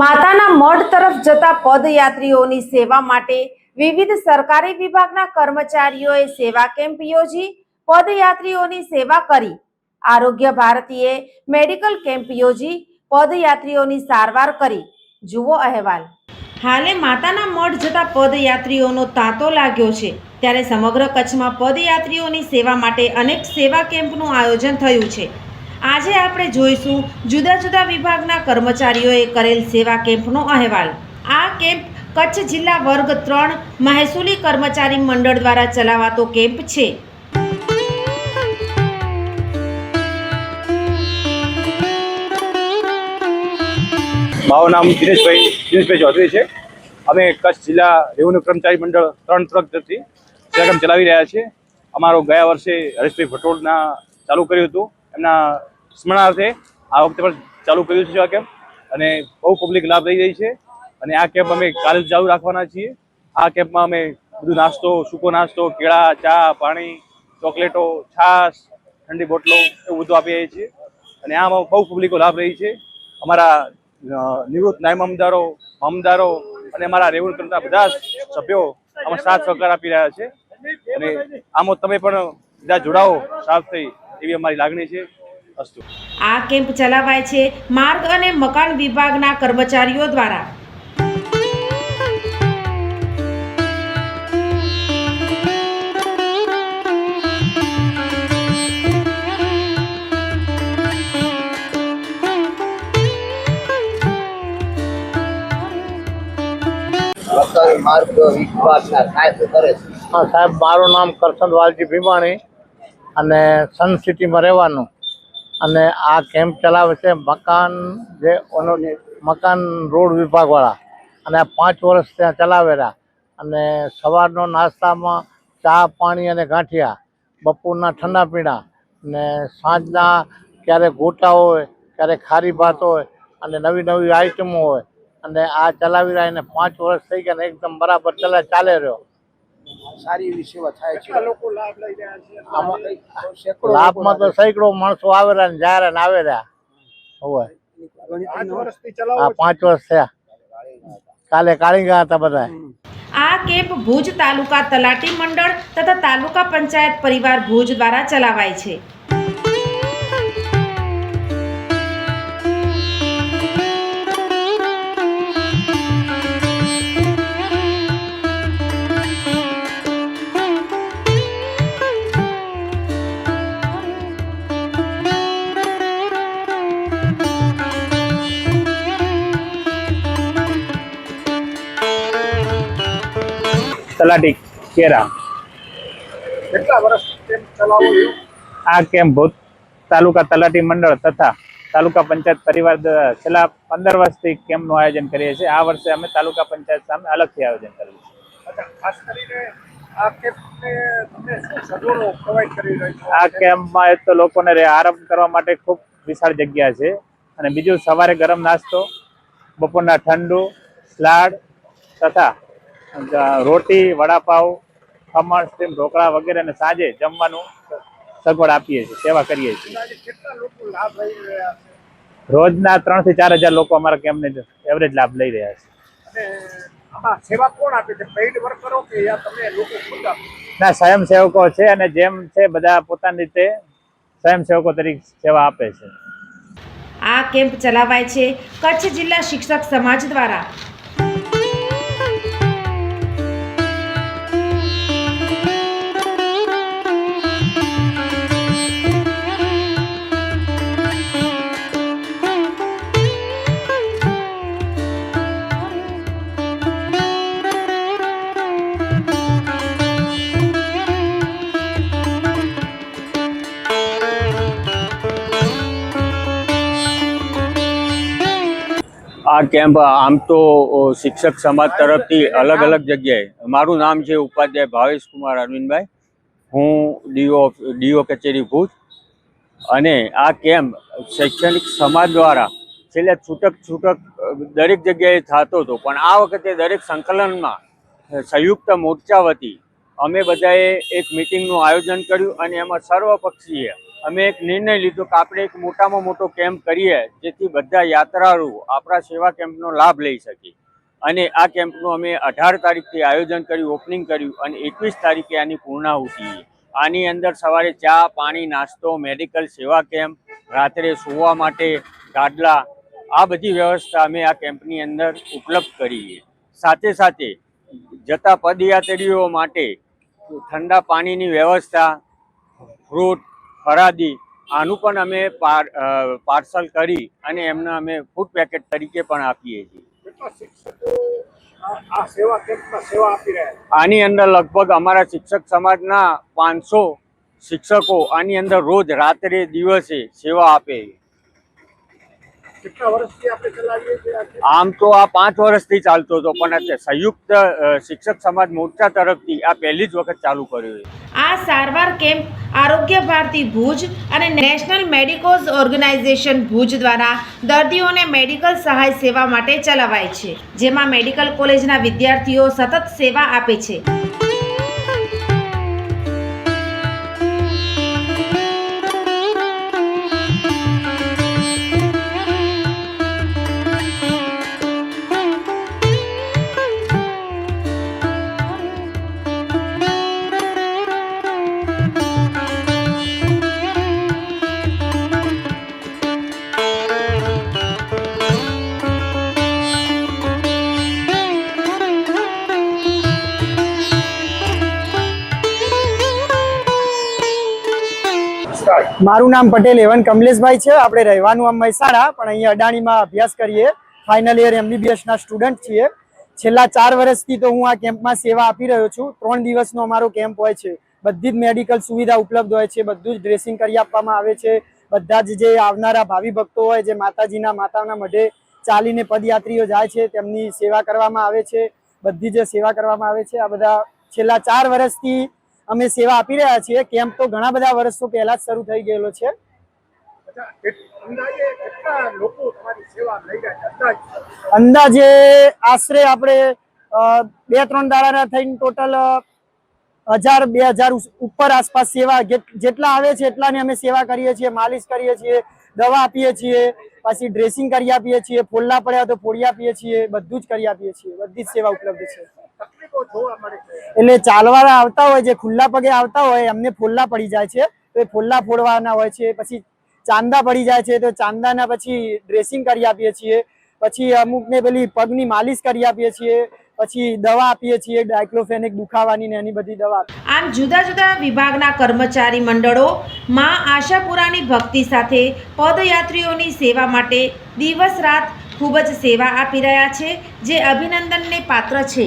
માતાના મઢ તરફ જતા પદયાત્રીઓની સેવા માટે વિવિધ સરકારી વિભાગના કર્મચારીઓએ સેવા કેમ્પ યોજી, પદયાત્રીઓની સેવા કરી. આરોગ્ય ભારતીએ મેડિકલ કેમ્પ યોજી, પદયાત્રીઓની સારવાર કરી. જુઓ અહેવાલ. હાલે માતાના મઢ જતા પદયાત્રીઓનો તાંતો લાગ્યો છે. ત્યારે સમગ્ર કચ્છમાં પદયાત્રીઓની સેવા માટે અનેક સેવા કેમ્પનું આયોજન થયું છે. આજે આપણે જોઈશું જુદા જુદા વિભાગના કર્મચારીઓએ કરેલ સેવા કેમ્પનો અહેવાલ. આ કેમ્પ કચ્છ જિલ્લા વર્ગ ત્રણ મહેસૂલી કર્મચારી મંડળ દ્વારા ચલાવાતો કેમ્પ છે. મારું નામ દિનેશભાઈ દિનેશભાઈ ચૌધરી છે. અમે કચ્છ જિલ્લા રેવન્યુ કર્મચારી મંડળ ત્રણ ત્રણ તરફથી ચલાવી રહ્યા છીએ. અમારો ગયા વર્ષે હરેશભાઈ ભટોળના ચાલુ કર્યું હતું. એમના સ્મરણાર્થે આ વખતે પણ ચાલુ કર્યું છે આ કેમ્પ. અને બહુ પબ્લિક લાભ લઈ રહી છે. અને આ કેમ્પ અમે કાલે ચાલુ રાખવાના છીએ. આ કેમ્પમાં અમે બધું નાસ્તો, સૂકો નાસ્તો, કેળા, ચા, પાણી, ચોકલેટો, છાશ, ઠંડી બોટલો એવું બધું આપી રહ્યા છીએ. અને આમાં બહુ પબ્લિકો લાભ રહી છે. અમારા નિવૃત્ત નાયબ અમદારો અમદારો અને અમારા રેવન્યુ તંત્રના બધા સભ્યો આમાં સાથ સહકાર આપી રહ્યા છે. અને આમાં તમે પણ બધા જોડાઓ, સાથ થઈ એવી અમારી લાગણી છે. અસ્તુ. આ કેમ્પ ચલાવાય છે માર્ગ અને મકાન વિભાગના કર્મચારીઓ દ્વારા. માર્ગ વિભાગના સાહેબ કરે છે. હા સાહેબ મારું નામ કરશન વાલજી ભીમાણી અને સન સિટીમાં રહેવાનું. અને આ કેમ્પ ચલાવે છે મકાન જે ઓનો મકાન રોડ વિભાગવાળા. અને પાંચ વર્ષ ત્યાં ચલાવેલા. અને સવારનો નાસ્તામાં ચા, પાણી અને ગાંઠિયા, બપોરના ઠંડા પીણા ને સાંજના ક્યારેક ગોટા હોય ક્યારેક ખારી ભાત હોય અને નવી નવી આઈટમો હોય. અને આ ચલાવી રહ્યા એને પાંચ વર્ષ થઈ ગયા ને એકદમ બરાબર ચલા ચાલે રહ્યો. સારી એવી સેવા થાય છે. આમાં લાભમાં તો સેંકડો માણસો આવેલા ને ને આવેલા. હોય આ પાંચ વર્ષ થયા. કાલે કાળીંગા હતા બધા આ કેમ્પ ભુજ તાલુકા તલાટી મંડળ તથા તાલુકા પંચાયત પરિવાર ભુજ દ્વારા ચલાવાય છે. તલાટી કેરા. કેટલા વર્ષ આ કેમ્પ ભૂત? તાલુકા તલાટી મંડળ તથા તાલુકા પંચાયત પરિવાર દ્વારા છેલ્લા પંદર વર્ષથી કેમ્પનું આયોજન કરીએ છીએ? આ વર્ષે અમે તાલુકા પંચાયત સામે અલગથી આયોજન કર્યું છે. ખાસ કરીને આ કેમ્પમાં એક તો લોકોને આરંભ આરામ કરવા માટે ખૂબ વિશાળ જગ્યા છે. અને બીજું સવારે ગરમ નાસ્તો બપોરના ઠંડુ સલાડ તથા રોટી વડાપાવ ખમણ સ્ટીમ ઢોકળા વગેરે અને સાંજે જમવાનું સગવડ આપીએ છીએ સેવા કરીએ છીએ. આજે કેટલા લોકો લાભ લઈ રહ્યા રોજના ત્રણથી ચાર હજાર લોકો અમારા કેમ્પને એવરેજ લાભ લઈ રહ્યા છે. સેવા કોણ આપે છે? પેઇડ વર્કરો કે તમે લોકો ના સ્વયંસેવકો છે અને જેમ છે બધા પોતાની રીતે સ્વયંસેવકો તરીકે સેવા આપે છે. આ કેમ્પ ચલાવાય છે કચ્છ જિલ્લા શિક્ષક સમાજ દ્વારા. આ કેમ્પ આમ તો શિક્ષક સમાજ તરફથી અલગ અલગ જગ્યાએ. મારું નામ છે ઉપાધ્યાય ભાવેશ કુમાર અરવિંદભાઈ. હું ડીઓ ડીઓ કચેરી ભુજ. અને આ કેમ્પ શૈક્ષણિક સમાજ દ્વારા છેલ્લે છૂટક છૂટક, દરેક જગ્યાએ થતો હતો. પણ આ વખતે દરેક સંકલનમાં સંયુક્ત મોરચા વતી અમે બધાએ એક મિટિંગનું આયોજન કર્યું અને એમાં સર્વપક્ષીય અમે એક નિર્ણય લીધો કે આપણે એક મોટામાં મોટો કેમ્પ કરીએ, જેથી બધા યાત્રાળુ આપણા સેવા કેમ્પનો લાભ લઈ શકે. અને આ કેમ્પનું અમે અઢાર તારીખથી આયોજન કર્યું, ઓપનિંગ કર્યું અને એકવીસ તારીખે આની પૂર્ણાહુતિ. આની અંદર સવારે ચા, પાણી, નાસ્તો, મેડિકલ, સેવા કેમ્પ, રાત્રે સુવા માટે ગાડલા, આ બધી વ્યવસ્થા અમે આ કેમ્પની અંદર ઉપલબ્ધ કરીએ. સાથે સાથે જતા પદયાત્રીઓ માટે ઠંડા પાણીની વ્યવસ્થા, ફ્રૂટ ફરાદી આનું પણ અમે પાર્સલ કરી અને એમને અમે ફૂડ પેકેટ તરીકે પણ આપીએ છીએ આની અંદર લગભગ અમારા શિક્ષક સમાજના પાંચસો શિક્ષકો આની અંદર રોજ રાત્રે દિવસે સેવા આપે છે. કેટલા વર્ષથી આપણે ચલાવીએ છીએ આ કેમ્પ? આમ તો આ પાંચ વર્ષથી ચાલતો હતો પણ સંયુક્ત શિક્ષક સમાજ મોરચા તરફથી આ પહેલી જ વખત ચાલુ કર્યું છે. આ સારવાર કેમ્પ આરોગ્ય ભારતી ભુજ અને નેશનલ મેડિકોઝ ઓર્ગેનાઇઝેશન ભુજ દ્વારા દર્દીઓને મેડિકલ સહાય સેવા માટે ચલાવાય છે જેમાં મેડિકલ કોલેજના વિદ્યાર્થીઓ સતત સેવા આપે છે. મારું નામ પટેલ, એવન કમલેશભાઈ છે. આપણે રહેવાનું આમ મહેસાણા, પણ અહીંયા અડાણીમાં અભ્યાસ કરીએ. ફાઇનલ યર એમબીબીએસના સ્ટુડન્ટ છીએ. છેલ્લા ચાર વર્ષથી તો હું આ કેમ્પમાં સેવા આપી રહ્યો છું. ત્રણ દિવસનો અમારો કેમ્પ હોય છે. બધી જ મેડિકલ સુવિધા ઉપલબ્ધ હોય છે. બધું જ ડ્રેસિંગ કરી આપવામાં આવે છે. બધા જ જે આવનારા ભાવિ ભક્તો હોય, જે માતાજીના, માતાના મઢે ચાલીને પદયાત્રીઓ જાય છે, તેમની સેવા કરવામાં આવે છે. બધી જ સેવા કરવામાં આવે છે. આ બધા છેલ્લા ચાર વર્ષથી અમે સેવા આપી રહ્યા છીએ. કેમ્પ તો ઘણા બધા વર્ષો પહેલા જ શરૂ થઈ ગયેલો છે. અંદાજે આશરે આપણે બે ત્રણ દાડાના થઈને ટોટલ હજાર બે હજાર ઉપર આસપાસ સેવા જેટલા આવે છે એટલાની અમે સેવા કરીએ છીએ માલિશ કરીએ છીએ દવા આપીએ છીએ પછી ડ્રેસિંગ કરી આપીએ છીએ ફોલ્લા પડ્યા તો ફોડી આપીએ છીએ બધું જ કરી આપીએ છીએ. બધી જ સેવા ઉપલબ્ધ છે. એટલે ચાલવાળા આવતા હોય, જે ખુલ્લા પગે આવતા હોય, એમને ફોલ્લા પડી જાય છે. તો એ ફોલ્લા ફોડવાના હોય છે, પછી ચાંદા પડી જાય છે, તો ચાંદાના પછી ડ્રેસિંગ કરી આપીએ છીએ. પછી અમુકને પેલી પગની માલિશ કરી આપીએ છીએ. પછી દવા આપીએ છીએ, ડાયક્લોફેનિક દુખાવાની ને એની બધી દવા. આમ જુદા જુદા વિભાગના કર્મચારી મંડળો માં આશાપુરાની ભક્તિ સાથે પદયાત્રીઓની સેવા માટે દિવસ રાત ખૂબ જ સેવા આપી રહ્યા છે, જે અભિનંદનને પાત્ર છે.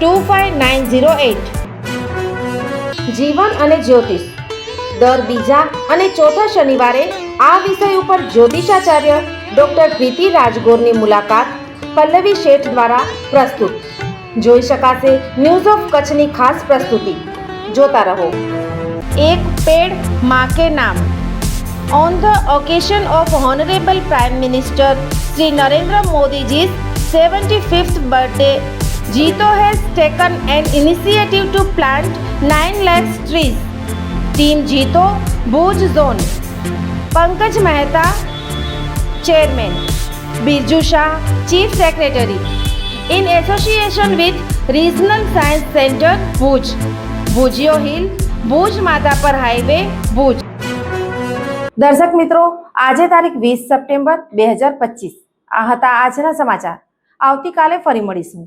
two five nine zero eight. જીવન અને જ્યોતિષ. દર બીજા અને ચોથા શનિવારે આ વિષય ઉપર જ્યોતિષાચાર્ય ડોક્ટર પ્રીતિ રાજગોરની મુલાકાત પલ્લવી શેઠ દ્વારા પ્રસ્તુત. જોઈ શકાશે ન્યૂઝ ઓફ કચ્છની ખાસ પ્રસ્તુતિ. જોતા રહો. એક પેડમાં કે નામ. On the occasion of Honorable Prime Minister Sri Narendra Modi's 75th birthday, Jito has taken an initiative to plant 9 lakhs trees. Team Jito, Bhuj Zone. Pankaj Mehta, Chairman. Birju Shah, Chief Secretary. In association with Regional Science Center, Bhuj. Bhujio Hill, Bhuj Madapar Highway, Bhuj. દર્શક મિત્રો આજે તારીખ વીસ September બે હજાર પચીસ આ હતા આજના સમાચાર આવતીકાલે ફરી મળીશું